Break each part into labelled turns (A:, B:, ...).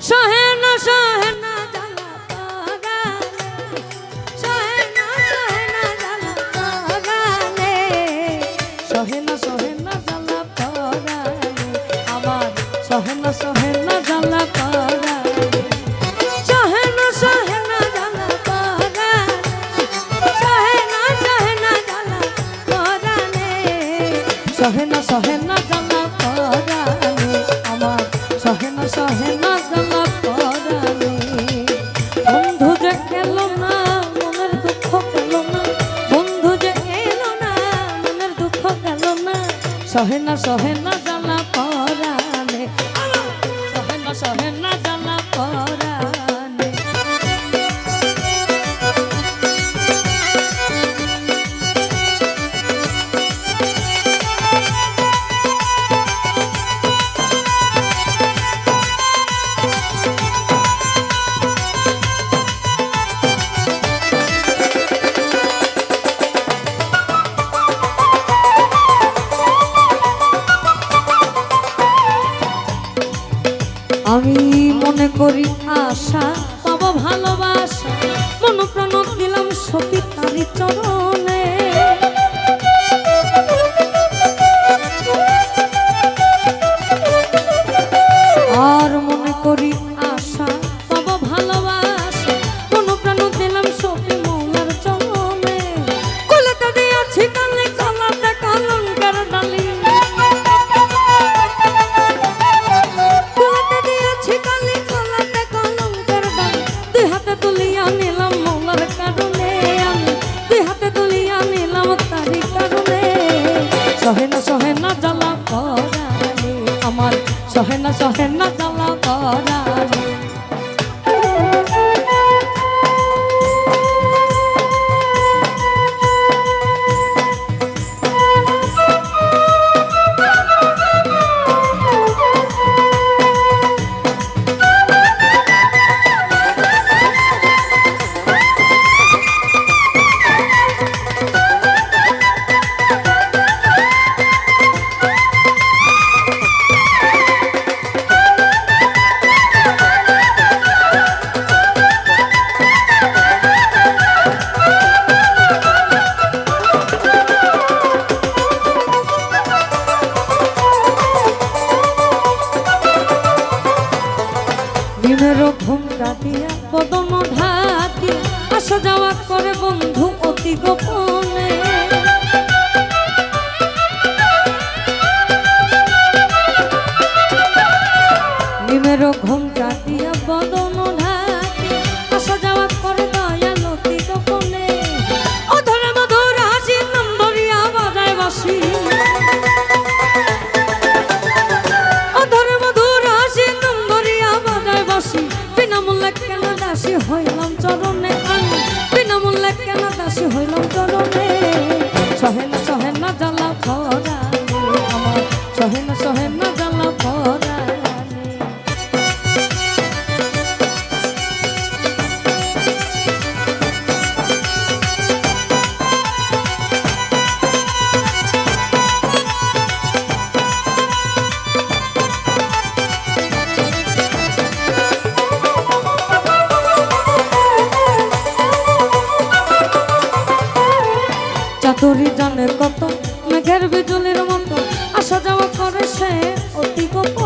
A: সহে না সহে না জ্বালা পরালে আমার সহে না সহে না জ্বালা পরালে বন্ধু যে এলো না, মনের দুঃখ গেল না। বন্ধু যে আশা পাবো ভালোবাসা। মন প্রাণ দিলাম সতী তারি চরণে। হাতে তুলিয়া নিলাম মৌলার কারণে আমি। দুই হাতে তুলিয়া নিলাম তারি কারণে। সহে না সহে না জ্বালা করালে আমার। সহে না জ্বালা করালে ঘুমটা দিয়া বদন ঢাকি আসা যাওয়া করে বন্ধু অতি গোপনে। ডিমের ঘুম কাটিয়া আসা যাওয়া করে চাতুরি জানে কত মেঘের বিজুলির মতো আসা যাওয়া করে সে অতি গোপনে।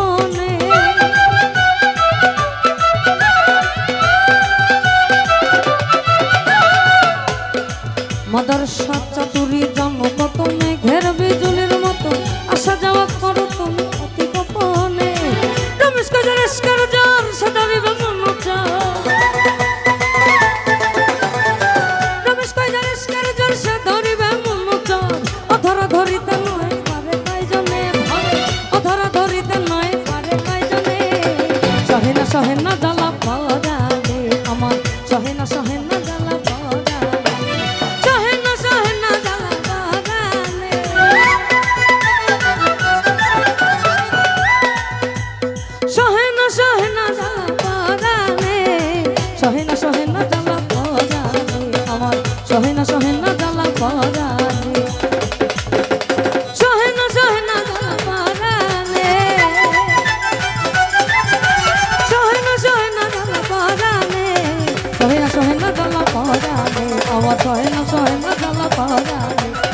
A: দালা পরা রে আমার। সহে না সহে না দালা পরা সহে না সহে না দালা পরা রে সহে না সহে না দালা পরা রে সহে না সহে আমার। সহে না সহে না দালা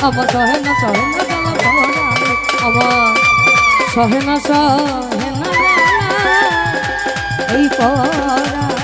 A: আমার সহে না সহে না আমার সহে না সহে এই পরা